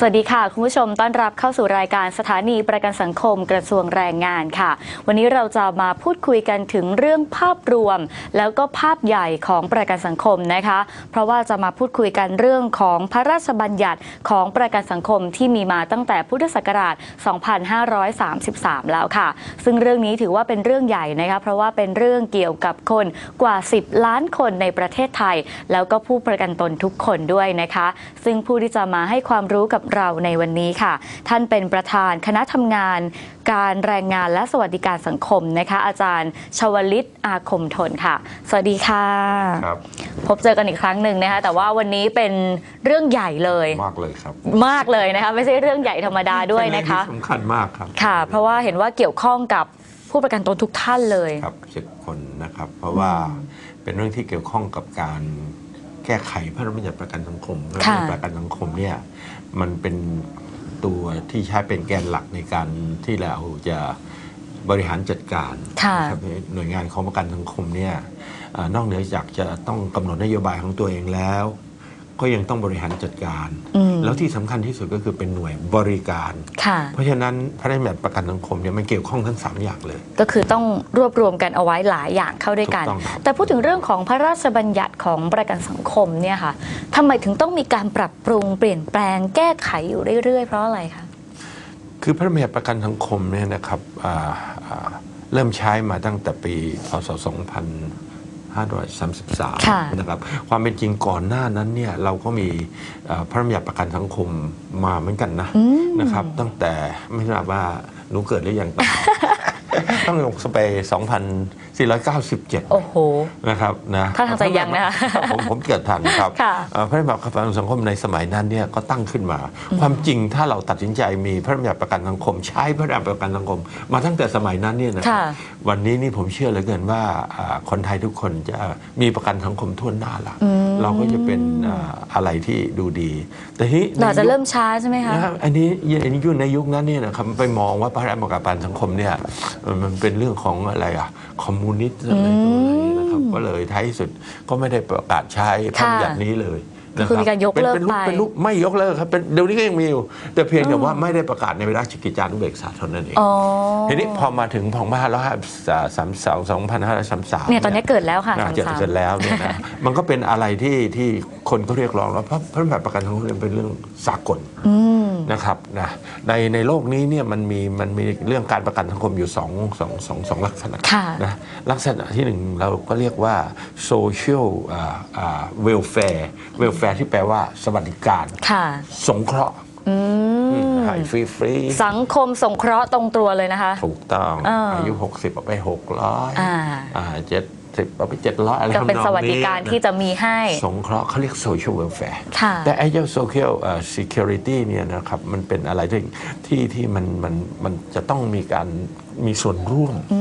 สวัสดีค่ะ คุณผู้ชมต้อนรับเข้าสู่รายการสถานีประกันสังคมกระทรวงแรงงานค่ะ วันนี้เราจะมาพูดคุยกันถึงเรื่องภาพรวม แล้วก็ภาพใหญ่ของประกันสังคมนะคะ เพราะว่าจะมาพูดคุยกันเรื่องของพระราชบัญญัติของประกันสังคมที่มีมาตั้งแต่พุทธศักราช 2533 แล้วค่ะ ซึ่งเรื่องนี้ถือว่าเป็นเรื่องใหญ่นะคะเพราะว่าเป็นเรื่องเกี่ยวกับคนกว่า 10 ล้านคนในประเทศไทย แล้วก็ผู้ประกันตนทุกคนด้วยนะคะ ซึ่งผู้ที่จะมาให้ความรู้กับเราในวันนี้ค่ะ ท่านเป็นประธานคณะทำงานการแรงงานและสวัสดิการสังคมนะคะ อาจารย์ชวลิตอาคมทนค่ะ สวัสดีค่ะครับพบเจอกันอีกครั้งหนึ่งนะคะแต่ว่าวันนี้เป็นเรื่องใหญ่เลยมากเลยครับ มากเลยนะคะไม่ใช่เรื่องใหญ่ธรรมดาด้วยนะคะเป็เรื่องที่สำคัญมากครับค่ะ เพราะว่าเห็นว่าเกี่ยวข้องกับผู้ประกันตนทุกท่านเลยครับเจ็ดคนนะครับ เพราะว่าเป็นเรื่องที่เกี่ยวข้องกับการ แก้ไขพระราชบัญญัติประกันสังคมพระราชบัญญัติประกันสังคมเนี่ยมันเป็นตัวที่ใช้เป็นแกนหลักในการที่เราจะบริหารจัดการค่ะนะครับหน่วยงานของประกันสังคมเนี่ยเอ่อนอกเหนือจากจะต้องกำหนดนโยบายของตัวเองแล้ว ก็ยังต้องบริหารจัดการอืม แล้วที่สำคัญที่สุดก็คือเป็นหน่วยบริการค่ะเพราะฉะนั้นพระราชบัญญัติประกันสังคมเนี่ยมันเกี่ยวข้องทั้ง 3 อย่างเลย ก็คือต้องรวบรวมกันเอาไว้หลายอย่างเข้าด้วยกันถูกต้องครับแต่พูดถึงเรื่องของพระราชบัญญัติของประกันสังคมเนี่ยค่ะทำไมถึงต้องมีการปรับปรุงเปลี่ยนแปลงแก้ไขอยู่เรื่อยๆ เพราะอะไรคะคือพระราชบัญญัติประกันสังคมเนี่ยนะครับอ่าอ่าเริ่มใช้มาตั้งแต่ปีพศค่ะ 2533นะครับความเป็นจริงก่อนหน้านั้นเนี่ยเราก็มีเอ่อพระราชบัญญัติประกันสังคมมาเหมือนกันนะอืมนะครับ ตั้งแต่ไม่ทราบว่าหนูเกิดหรือยังต้องลงไป 2497 โอ้โห นะครับนะถ้าทางจะยังนะคะรับผมผมเกิดทันครับค่ะเอ่อพระราชบัญญัติประกันสังคมในสมัยนั้นเนี่ยก็ตั้งขึ้นมา ความจริงถ้าเราตัดสินใจมีพระราชบัญญัติประกันสังคม ใช้พระราชบัญญัติประกันสังคม มาตั้งแต่สมัยนั้นเนี่ยนะค่ะ วันนี้นี่ผมเชื่อเหลือเกินว่าอ่าคนไทยทุกคนจะมีประกันสังคมทั่วหน้าละ อืม เราก็จะเป็นอ่าอะไรที่ดูดี แต่ทีนี้เราจะในยุคเริ่มช้าใช่ไหมคะนะครับอันนี้อันนี้ยุคในยุคนั้นเนี่ยนะครับไปมองว่าพระราชบัญญัติประกันสังคมเนี่ยเอ่อมันเป็นเรื่องของอะไรอะคอมมิวนิสต์อะไรตัวอะไรนะครับก็เลยท้ายที่สุดก็ไม่ได้ประกาศใช้พระราชบัญญัตินี้เลยก็ คือมีการยกเลิกเป็นรูปไปเป็นรูปไม่ยกเลิกครับเป็นเดี๋ยวนี้ก็ยังมีอยู่ แต่เพียงแต่ว่าไม่ได้ประกาศในราชกิจจานุเบกษาเท่านั้นเองอ๋อทีนี้พอมาถึงพองพันห้าร้อยสามสองสองพันห้าร้อยสามสามเนี่ยตอนนี้เกิดแล้วค่ะน่าสามจะสามเสร็จแล้วเนี่ยนะมันก็เป็นอะไรที่ที่คนก็เรียกร้องแล้วเพราะพระราชบัญญัติประกันสังคมเนี่ยเป็นเรื่องสากลอืม นะครับนะในในโลกนี้เนี่ยมันมีมันมีเรื่องการประกันสังคมอยู่สองสองสองสองลักษณะค่ะนะลักษณะที่หนึ่งเราก็เรียกว่า social อ่าอ่า welfare welfare ที่แปลว่าสวัสดิการค่ะสงเคราะห์อืมให้ฟรีฟรีๆสังคมสงเคราะห์ตรงตัวเลยนะคะ ถูกต้องอ่าอายุ 60เอาไป 600อ่าอ่าเจ็ด สิบเอาไป700อะไรก็เป็นทำองสวัสดิการที่จะมีให้ สงเคราะห์เขาเรียก social welfare ค่ะแต่ไอ้เจ้า social เอ่อ security เนี่ยนะครับมันเป็นอะไรที่ที่ที่มันมันมันจะต้องมีการมีส่วนร่วมอื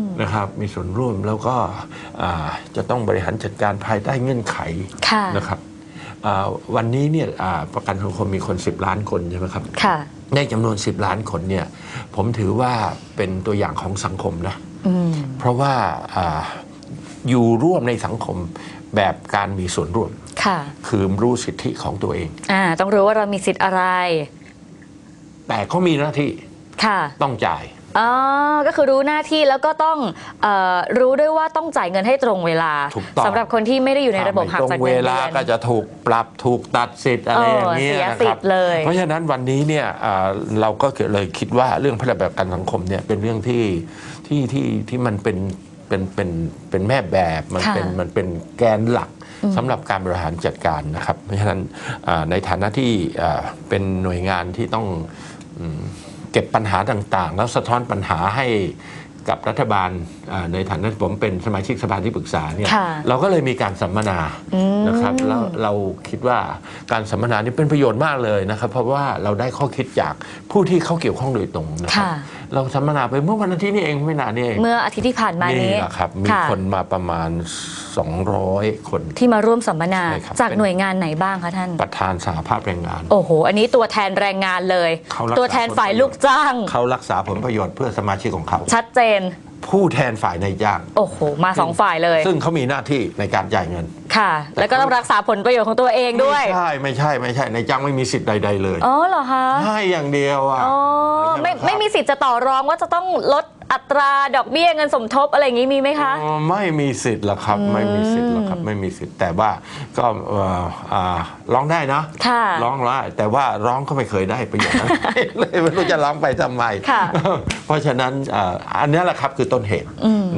มนะครับมีส่วนร่วมแล้วก็อ่าจะต้องบริหารจัดการภายใต้เงื่อนไขค่ะนะครับอ่าวันนี้เนี่ยอ่าประกันสังคมมีคน 10 ล้านคนใช่ไหมครับค่ะในจำนวน 10 ล้านคนเนี่ยผมถือว่าเป็นตัวอย่างของสังคมนะอืมเพราะว่า อาอยู่ร่วมในสังคมแบบการมีส่วนร่วม ค่ะ คือรู้สิทธิของตัวเอง อ่า ต้องรู้ว่าเรามีสิทธิ์อะไร แต่เขามีหน้าที่ค่ะต้องจ่าย อ๋อก็คือรู้หน้าที่แล้วก็ต้องเออรู้ด้วยว่าต้องจ่ายเงินให้ตรงเวลาถูกต้อง สำหรับคนที่ไม่ได้อยู่ในระบบหักถ้าจากไม่ตรงเงิเวนเดืลาอน ก็จะถูกปรับถูกตัดสิทธิ์อะไรอย่างเงี้ยเออเสียนะสิครัทบธิ์เลย เพราะฉะนั้นวันนี้เนี่ยอ่าเราก็เลยคิดว่าเรื่องพระราชบัญญัติประกันสังคมเนี่ยเป็นเรื่องที่ที่ที่ที่มันเป็น เป็นเป็นเป็นแม่แบบมันค่ะเป็นมันเป็นแกนหลักสำหรับการบริหารจัดการนะครับ เพราะฉะนั้นอ่าในฐานะที่อ่าเป็นหน่วยงานที่ต้องอืมเก็บปัญหาต่างๆ แล้วสะท้อนปัญหาให้กับรัฐบาลอ่า ในฐานะที่ผมเป็นสมาชิกสภาที่ปรึกษาเนี่ยค่ะเราก็เลยมีการสัมมนาอืมนะครับแล้วเราคิดว่าการสัมมนานี้เป็นประโยชน์มากเลยนะครับ เพราะว่าเราได้ข้อคิดจากผู้ที่เขาเกี่ยวข้องโดยตรงนะครับค่ะเราสัมมนาไปเมื่อวันอาทิตย์นี้เองไม่นานนี่เองเมื่ออาทิตย์ที่ผ่านมานี้แหละครับมีค่ะคนมาประมาณ 200 คนที่มาร่วมสัมมนาใช่ครับจากเป็นหน่วยงานไหนบ้างคะท่าน ประธานสหภาพแรงงาน โอ้โห อันนี้ตัวแทนแรงงานเลยเขารักษาตัวแทนฝ่ายลูกจ้าง เขารักษาผลประโยชน์เพื่อสมาชิกของเขา ชัดเจน ผู้แทนฝ่ายนายจ้าง โอ้โห มาสองฝ่ายเลย ซึ่งเขามีหน้าที่ในการจ่ายเงิน ค่ะ แล้วก็ต้องรักษาผลประโยชน์ของตัวเองด้วย ไม่ใช่ ไม่ใช่ ไม่ใช่ นายจ้างไม่มีสิทธิ์ใด ๆ เลย อ๋อเหรอคะให้อย่างเดียวอะ อ๋อ ไม่ใช่หครับไม่มีสิทธิ์จะต่อรองว่าจะต้องลดอัตราดอกเบี้ยเงินสมทบอะไรอย่างนี้มีไหมคะอ๋อไม่มีสิทธิ์หรอกครับ ไม่มีสิทธิ์หรอกครับ ไม่มีสิทธิ์ แต่ว่าก็เอ่ออ่า ร้องได้นะค่ะร้องได้แต่ว่าร้องก็ไม่เคยได้ประโยชน์อะไรเลยไม่รู้จะร้องไปทำไมค่ะเพราะฉะนั้นอ่าอันนี้แหละครับคือต้นเหตุ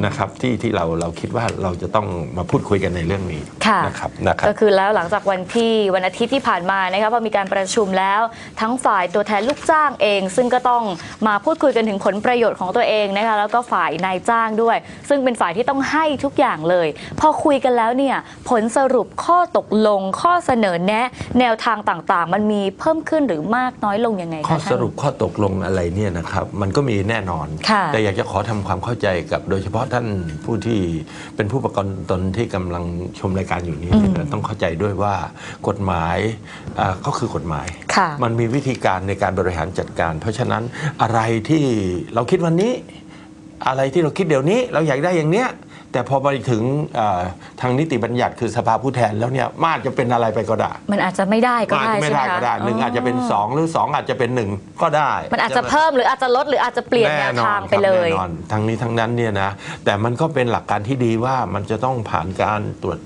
นะครับที่ที่เราเราคิดว่าเราจะต้องมาพูดคุยกันในเรื่องนี้ค่ะนะครับนะครับก็คือแล้วหลังจากวันที่วันอาทิตย์ที่ผ่านมานะคะพอมีการประชุมแล้วทั้งฝ่ายตัวแทนลูกจ้างเอง ซึ่งก็ต้องมาพูดคุยกันถึงผลประโยชน์ของตัวเองนะคะแล้วก็ฝ่ายนายจ้างด้วย ซึ่งเป็นฝ่ายที่ต้องให้ทุกอย่างเลย พอคุยกันแล้วเนี่ยผลสรุปข้อตกลงข้อเสนอแนะแนวทางต่างๆ มันมีเพิ่มขึ้นหรือมากน้อยลงยังไงคะข้อท่านสรุปข้อตกลงอะไรเนี่ยนะครับ มันก็มีแน่นอนค่ะแต่อยากจะขอทำความเข้าใจกับโดยเฉพาะท่านผู้ที่เป็นผู้ประกันตนที่กำลังชมรายการอยู่นี้เนี่ยต้องเข้าใจด้วยว่ากฎหมายอ่าก็คือกฎหมายค่ะมันมีวิธีการในการบริหารจัดการ เพราะฉะนั้นอะไรที่เราคิดวันนี้ อะไรที่เราคิดเดี๋ยวนี้ เราอยากได้อย่างเนี้ย แต่พอไปถึงอ่าทางนิติบัญญัติคือสภาผู้แทนแล้วเนี่ยมันอาจจะเป็นอะไรไปก็ได้ มันอาจจะไม่ได้ก็มันอาจได้จะไม่ใช่ไหมได้คะก็ได้หนึ่งอาจจะเป็นสองหรือสองอาจจะเป็นหนึ่งก็ได้ มันอาจจะใช่ไหเพิ่มหรืออาจจะลดหรืออาจจะเปลี่ยนแนวทางไปเลยแน่นอนทั้งนี้ทั้งนั้นเนี่ยนะแต่มันก็เป็นหลักการที่ดีว่ามันจะต้องผ่านการตรวจ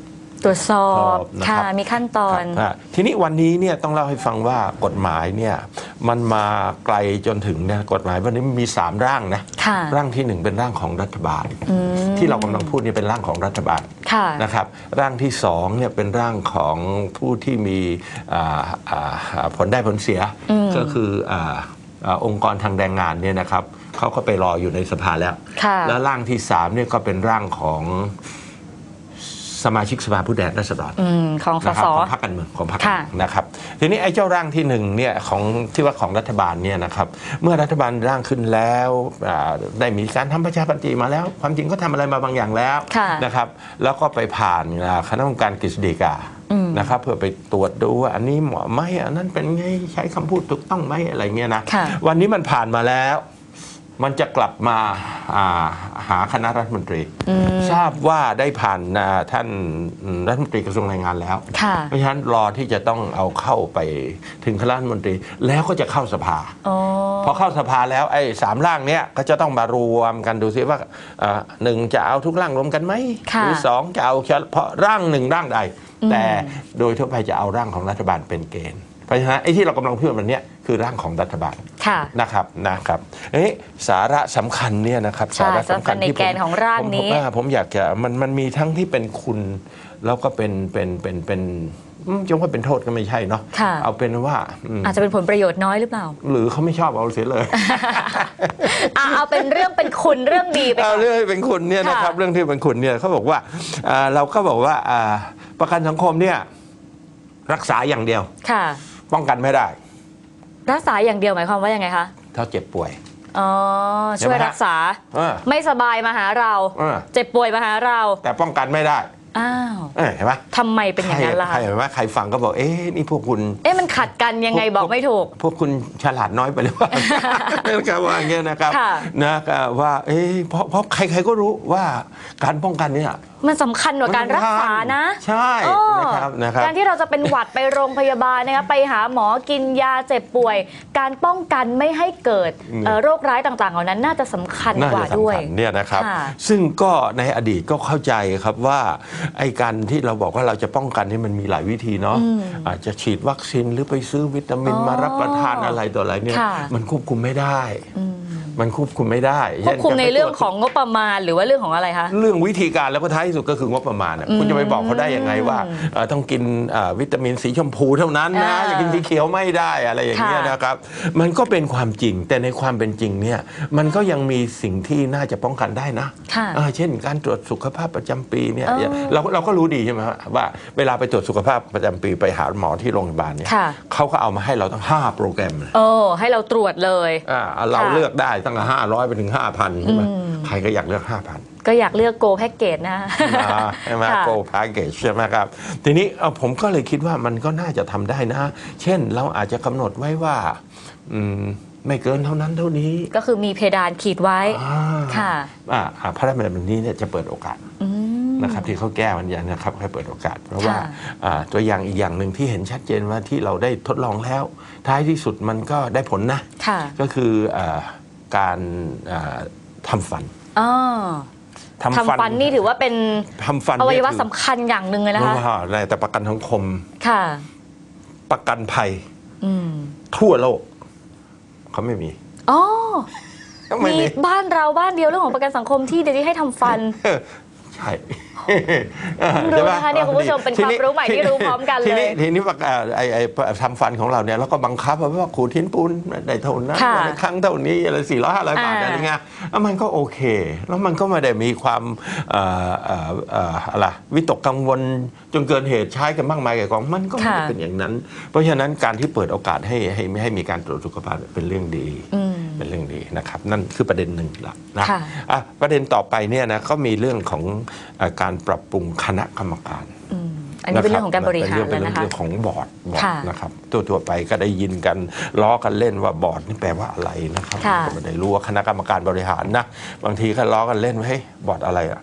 ตรวจสอบนะครับค่ะมีขั้นตอน ครับอะทีนี้วันนี้เนี่ยต้องเล่าให้ฟังว่ากฎหมายเนี่ยมันมาไกลจนถึงเนี่ยกฎหมายวันนี้มี 3 ร่างนะค่ะ ร่างที่หนึ่งเป็นร่างของรัฐบาลที่เรากำลังพูดนี่เป็นร่างของรัฐบาลค่ะ นะครับร่างที่สองเนี่ยเป็นร่างของผู้ที่มีอ่าอ่าอ่าผลได้ผลเสียก็คืออ่าอ่าองค์กรทางแรงงานเนี่ยนะครับเขาก็ไปรออยู่ในสภาแล้ว ค่ะ แล้วร่างที่สามเนี่ยก็เป็นร่างของ สมาชิกสภาผู้แทนราษฎรอืมของสนะครัสของพรรคการเมืองของพรรคการค่ะเมืองนะครับทีนี้ไอ้เจ้าร่างที่หนึ่งเนี่ยของที่ว่าของรัฐบาลเนี่ยนะครับเมื่อรัฐบาลร่างขึ้นแล้วอ่าได้มีการทำประชาปัญจีมาแล้ว ความจริงก็ทำอะไรมาบางอย่างแล้วค่ะนะครับแล้วก็ไปผ่านอ่าคณะกรรมการกฤษฎีกานะครับเพื่อไปตรวจดูว่าอันนี้เหมาะไหมอันนั้นเป็นไงใช้คำพูดถูกต้องไหมอะไรเงี้ยนะค่ะวันนี้มันผ่านมาแล้ว มันจะกลับมาอ่าหาคณะรัฐมนตรี ทราบว่าได้ผ่านอ่าท่านรัฐมนตรีกระทรวงแรงงานแล้วค่ะเพราะฉะนั้นรอที่จะต้องเอาเข้าไปถึงคณะรัฐมนตรีแล้วก็จะเข้าสภาอ๋อพอเข้าสภาแล้วไอ้สามร่างเนี้ยก็จะต้องมารวมกันดูซิว่าเอ่อหนึ่งจะเอาทุกร่างรวมกันไหมค่ะหรือสองจะเอาเฉพาะร่างหนึ่งร่างใด แต่โดยทั่วไปจะเอาร่างของรัฐบาลเป็นเกณฑ์เพราะฉะนั้นไอ้ที่เรากำลังพูดวันเนี้ย คือร่างของรัฐบาลค่ะนะครับนะครับเอ๊ะสาระสำคัญเนี่ยนะครับใช่สาระสำคัญสำคัญในที่ผมแกนของร่างนี้ผมผมผมอยากจะมันมันมีทั้งที่เป็นคุณแล้วก็เป็นเป็นเป็นเป็นอืมจะว่าเป็นโทษก็ไม่ใช่เนาะค่ะเอาเป็นว่าอืมอาจจะเป็นผลประโยชน์น้อยหรือเปล่า หรือเขาไม่ชอบเอาเสียเลยอะเอาเป็นเรื่องเป็นคุณเรื่องดีไปเอาก่อนเรื่องที่เป็นคุณเนี่ยนะครับค่ะเรื่องที่เป็นคุณเนี่ยเขาบอกว่าอ่าเราก็บอกว่าอ่าประกันสังคมเนี่ยรักษาอย่างเดียวค่ะป้องกันไม่ได้ รักษาอย่างเดียวหมายความว่ายังไงคะถ้าเจ็บป่วย อ๋อช่วยรักษา เออ ไม่สบายมาหาเรา เออ เจ็บป่วยมาหาเราแต่ป้องกันไม่ได้อ้าวเออเห็นไหมทำไมเป็นอย่างนั้นล่ะใครคะเห็นไหมใครฟังก็บอกเอ๊ะนี่พวกคุณ เอ๊ะมันขัดกันยังไงบอกไม่ถูก พวกคุณฉลาดน้อยไปหรือเปล่า นะครับว่าอย่างเงี้ยนะครับค่ะ นะครับว่าเอ๊ะเพราะเพราะใครๆก็รู้ว่าการป้องกันเนี่ย มันสำคัญกว่าการรักษานะใช่โอ้นะครับนะครับการที่เราจะเป็นหวัดไปโรงพยาบาลนะคะไปหาหมอกินยาเจ็บป่วย การป้องกันไม่ให้เกิดเอ่อโรคร้ายต่างๆเหล่านั้นน่าจะสำคัญน่ากว่าจะด้วยสำคัญเนี่ยนะครับค่ะซึ่งก็ในอดีตก็เข้าใจครับว่าไอ้การที่เราบอกว่าเราจะป้องกันนี่มันมีหลายวิธีเนาะอาจจะฉีดวัคซีนหรือไปซื้อวิตามินอ๋อมารับประทานอะไรต่ออะไรเนี่ยค่ะมันควบคุมไม่ได้ มันควบคุมไม่ได้ควบคุมช่ในจะไปเรื่องตวจของงบประมาณหรือว่าเรื่องของอะไรคะ เรื่องวิธีการแล้วก็ท้ายที่สุดก็คืองบประมาณอะคุณจะไปบอกเขาได้ยังไงว่าเอ่อต้องกินอ่าวิตามินสีชมพูเท่านั้นนะอ่าอย่ากินสีเขียวไม่ได้อะไรอย่างเงี้ยค่ะนะครับมันก็เป็นความจริงแต่ในความเป็นจริงเนี่ยมันก็ยังมีสิ่งที่น่าจะป้องกันได้นะค่ะอ่าเช่นการตรวจสุขภาพประจำปีเนี่ยอ๋อเราเราก็รู้ดีใช่ไหมฮะว่าเวลาไปตรวจสุขภาพประจำปีไปหาหมอที่โรงพยาบาลเนี่ยค่ะเขาก็เอามาให้เราตั้งห้าโปรแกรมเลยโอ้ให้เราตรวจเลยอ่าเราค่ะเลือกได้ตั้งแต่ห้าร้อยไปถึงห้าพันใช่ไหมใครก็อยากเลือกห้าพันก็อยากเลือกโกแพ็กเกจนะนะใช่ไหมค่ะโกพาเกจใช่ไหมครับ ทีนี้เอ่อผมก็เลยคิดว่ามันก็น่าจะทำได้นะ เช่นเราอาจจะกำหนดไว้ว่าอืมไม่เกินเท่านั้นเท่านี้ ก็คือมีเพดานขีดไว้อ่าค่ะอ่าอ่าพระราชบัญญัตินี้เนี่ยจะเปิดโอกาสอืมนะครับที่เขาแก้มันยังนะครับให้เปิดโอกาส เพราะว่าค่ะอ่าตัวอย่างอีกอย่างหนึ่งที่เห็นชัดเจนว่าที่เราได้ทดลองแล้ว ท้ายที่สุดมันก็ได้ผลนะค่ะก็คืออา การอ่าทำฟันอ๋อทำทำฟันนี่ถือว่าเป็นทำฟันอวัยวะเนี่สำคัญอย่างหนึ่งเลยคือนะคะเพราะว่าในแต่ประกันสังคมค่ะ ประกันภัยอืมทั่วโลกเขาไม่มีอ๋อไม่มีมีบ้านเราบ้านเดียวเรื่องของประกันสังคมที่เดี๋ยวนี้ให้ทำฟัน ใช่เพิ่งรู้นะคะเนี่ยคุณผู้ชมเป็นความรู้ใหม่ที่รู้พร้อมกันเลย ทีนี้ทีนี้ประกาศไอ้ไอ้ทำฟันของเราเนี่ยเราก็บังคับว่าขูดทิ้นปูนได้เท่านั้นค่ะวันละครั้งเท่านี้อะไรสี่ร้อยห้าร้อยบาทอ่าอะไรเงี้ยแล้วมันก็โอเค แล้วมันก็ไม่ได้มีความเอ่อเอ่อเอ่ออะไรวิตกกังวลจนเกินเหตุใช้กันมากมายแก่กองมันก็ไม่ได้เป็นอย่างนั้น เพราะฉะนั้นการที่เปิดโอกาสให้ให้ให้มีการตรวจสุขภาพเป็นเรื่องดีอืม เป็นเรื่องดีนะครับ นั่นคือประเด็นหนึ่งละนะค่ะอะประเด็นต่อไปเนี่ยนะก็มีเรื่องของเอ่อการปรับปรุงคณะกรรมการ อืมอันนี้เป็นเรื่องของการบริหารเป็นแล้วเรื่องนะคะเรื่องของบอร์ดบอร์ดค่ะนะครับตัวตัวๆไปก็ได้ยินกันล้อกันเล่นว่าบอร์ดนี่แปลว่าอะไรนะครับค่ะก็ไม่ได้รู้ว่าคณะกรรมการบริหารนะบางทีก็ล้อกันเล่นว่าเฮ้ยบอร์ดอะไรอะ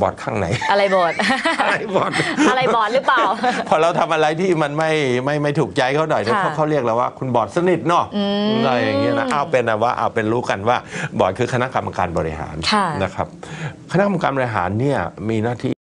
บอร์ดข้างไหน อะไรบอดอะไรบอร์ดอะไรบอดหรือเปล่า พอเราทำอะไรที่มันไม่ไม่ไม่ถูกใจเขาหน่อยเนี่ยค่ะเขาเขาเรียกเราว่าคุณบอร์ดสนิทเนาะอืมอะไรอย่างเงี้ยนะเอาเป็นนะว่าเอาเป็นรู้กันว่าบอร์ดคือคณะกรรมการบริหารค่ะนะครับ คณะกรรมการบริหารเนี่ยมีหน้าที่